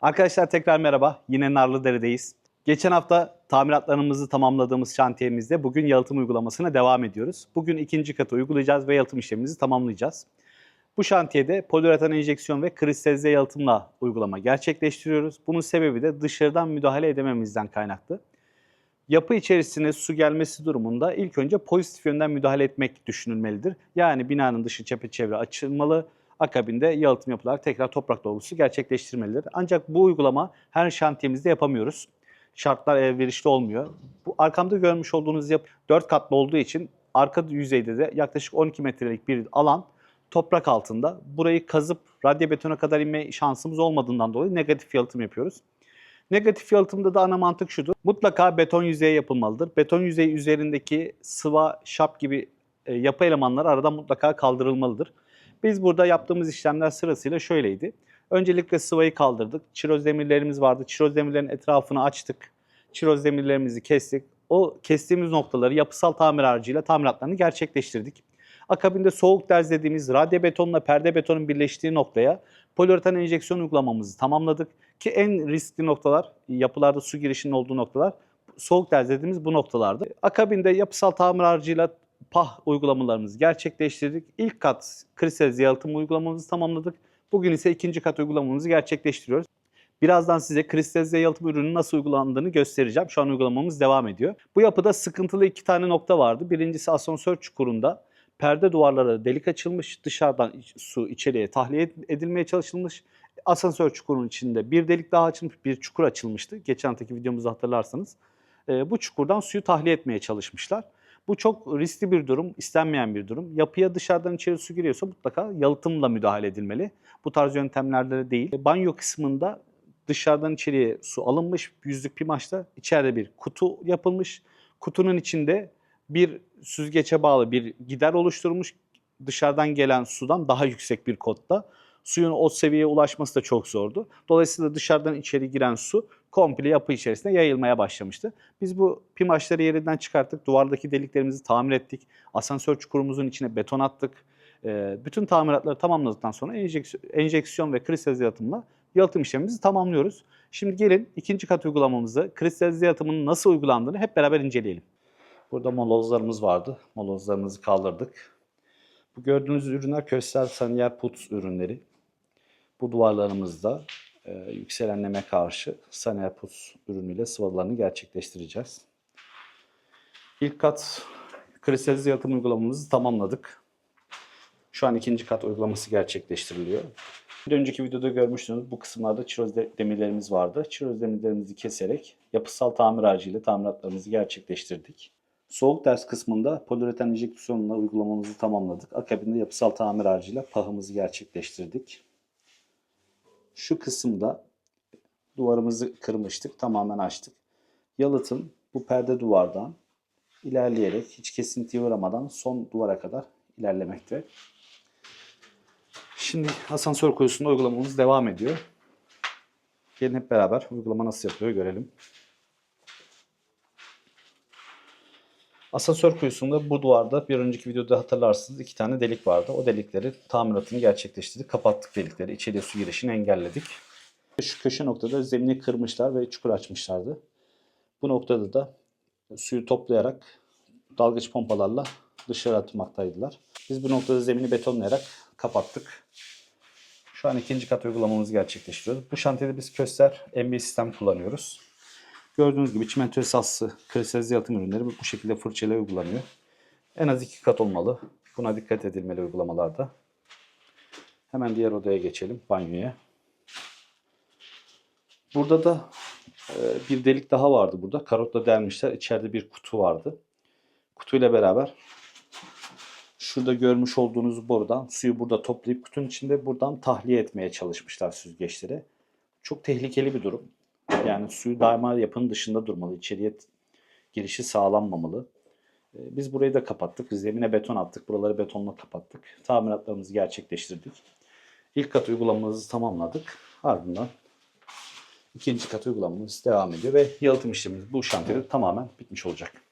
Arkadaşlar tekrar merhaba. Yine Narlıdere'deyiz. Geçen hafta tamiratlarımızı tamamladığımız şantiyemizde bugün yalıtım uygulamasına devam ediyoruz. Bugün ikinci katı uygulayacağız ve yalıtım işlemimizi tamamlayacağız. Bu şantiyede poliüretan enjeksiyon ve kristalize yalıtımla uygulama gerçekleştiriyoruz. Bunun sebebi de dışarıdan müdahale edememizden kaynaklı. Yapı içerisine su gelmesi durumunda ilk önce pozitif yönden müdahale etmek düşünülmelidir. Yani binanın dışı çepeçevre açılmalı, akabinde yalıtım yapılarak tekrar toprak dolgusu gerçekleştirmelidir. Ancak bu uygulama her şantiyemizde yapamıyoruz. Şartlar elverişli olmuyor. Bu arkamda görmüş olduğunuz yapı 4 katlı olduğu için arka yüzeyde de yaklaşık 12 metrelik bir alan toprak altında. Burayı kazıp radyo betona kadar inme şansımız olmadığından dolayı negatif yalıtım yapıyoruz. Negatif yalıtımda da ana mantık şudur. Mutlaka beton yüzeyi yapılmalıdır. Beton yüzeyi üzerindeki sıva, şap gibi e, yapı elemanları aradan mutlaka kaldırılmalıdır. Biz burada yaptığımız işlemler sırasıyla şöyleydi. Öncelikle sıvayı kaldırdık. Çiroz demirlerimiz vardı. Çiroz demirlerin etrafını açtık. Çiroz demirlerimizi kestik. O kestiğimiz noktaları yapısal tamir harcıyla tamiratlarını gerçekleştirdik. Akabinde soğuk derz dediğimiz radyo betonla perde betonun birleştiği noktaya poliüretan enjeksiyon uygulamamızı tamamladık. Ki en riskli noktalar, yapılarda su girişinin olduğu noktalar soğuk derz dediğimiz bu noktalardı. Akabinde yapısal tamir harcıyla PAH uygulamalarımızı gerçekleştirdik. İlk kat kristalize yalıtım uygulamamızı tamamladık. Bugün ise ikinci kat uygulamamızı gerçekleştiriyoruz. Birazdan size kristalize yalıtım ürünün nasıl uygulandığını göstereceğim. Şu an uygulamamız devam ediyor. Bu yapıda sıkıntılı iki tane nokta vardı. Birincisi asansör çukurunda perde duvarlara delik açılmış, dışarıdan su içeriye tahliye edilmeye çalışılmış. Asansör çukurunun içinde bir delik daha açılmış, bir çukur açılmıştı. Geçen haftaki videomuzu hatırlarsanız. Ee, bu çukurdan suyu tahliye etmeye çalışmışlar. Bu çok riskli bir durum, istenmeyen bir durum. Yapıya dışarıdan içeri su giriyorsa mutlaka yalıtımla müdahale edilmeli. Bu tarz yöntemlerle değil. Banyo kısmında dışarıdan içeriye su alınmış, yüzlük bir maçta içeride bir kutu yapılmış. Kutunun içinde bir süzgece bağlı bir gider oluşturulmuş. Dışarıdan gelen sudan daha yüksek bir kodda. Suyun o seviyeye ulaşması da çok zordu. Dolayısıyla dışarıdan içeri giren su komple yapı içerisinde yayılmaya başlamıştı. Biz bu pimaçları yerinden çıkarttık. Duvardaki deliklerimizi tamir ettik. Asansör çukurumuzun içine beton attık. Ee, bütün tamiratları tamamladıktan sonra enjeksiyon ve kristalize yalıtımla yalıtım işlemimizi tamamlıyoruz. Şimdi gelin ikinci kat uygulamamızı, kristalize yalıtımının nasıl uygulandığını hep beraber inceleyelim. Burada molozlarımız vardı. Molozlarımızı kaldırdık. Bu gördüğünüz ürünler Köstel Saniyer Put ürünleri. Bu duvarlarımızda e, yükselen karşı Saniyer Put ürünüyle sıvalarını gerçekleştireceğiz. İlk kat kristalize yalıtım uygulamamızı tamamladık. Şu an ikinci kat uygulaması gerçekleştiriliyor. Bir önceki videoda görmüştünüz bu kısımlarda çiroz de- demirlerimiz vardı. Çiroz demirlerimizi keserek yapısal tamir harcıyla tamiratlarımızı gerçekleştirdik. Soğuk ders kısmında poliüretan enjeksiyonla uygulamamızı tamamladık. Akabinde yapısal tamir harcıyla pahımızı gerçekleştirdik. Şu kısımda duvarımızı kırmıştık, tamamen açtık. Yalıtım bu perde duvardan ilerleyerek hiç kesintiye uğramadan son duvara kadar ilerlemekte. Şimdi asansör kuyusunda uygulamamız devam ediyor. Gelin hep beraber uygulama nasıl yapılıyor görelim. Asansör kuyusunda bu duvarda bir önceki videoda hatırlarsınız iki tane delik vardı. O delikleri tamiratını gerçekleştirdik. Kapattık delikleri. İçeriye su girişini engelledik. Şu köşe noktada zemini kırmışlar ve çukur açmışlardı. Bu noktada da suyu toplayarak dalgıç pompalarla dışarı atmaktaydılar. Biz bu noktada zemini betonlayarak kapattık. Şu an ikinci kat uygulamamızı gerçekleştiriyoruz. Bu şantiyede biz Köster MB sistem kullanıyoruz. Gördüğünüz gibi çimento esaslı kristalize yalıtım ürünleri bu şekilde fırçayla uygulanıyor. En az iki kat olmalı. Buna dikkat edilmeli uygulamalarda. Hemen diğer odaya geçelim, banyoya. Burada da e, bir delik daha vardı burada. Karotla delmişler. İçeride bir kutu vardı. Kutuyla beraber şurada görmüş olduğunuz borudan suyu burada toplayıp kutunun içinde buradan tahliye etmeye çalışmışlar süzgeçleri. Çok tehlikeli bir durum. Yani suyu daima yapının dışında durmalı. İçeriye girişi sağlanmamalı. Ee, Biz burayı da kapattık. Zemine beton attık. Buraları betonla kapattık. Tamiratlarımızı gerçekleştirdik. İlk kat uygulamamızı tamamladık. Ardından ikinci kat uygulamamız devam ediyor ve yalıtım işlemimiz bu şantiyede tamamen bitmiş olacak.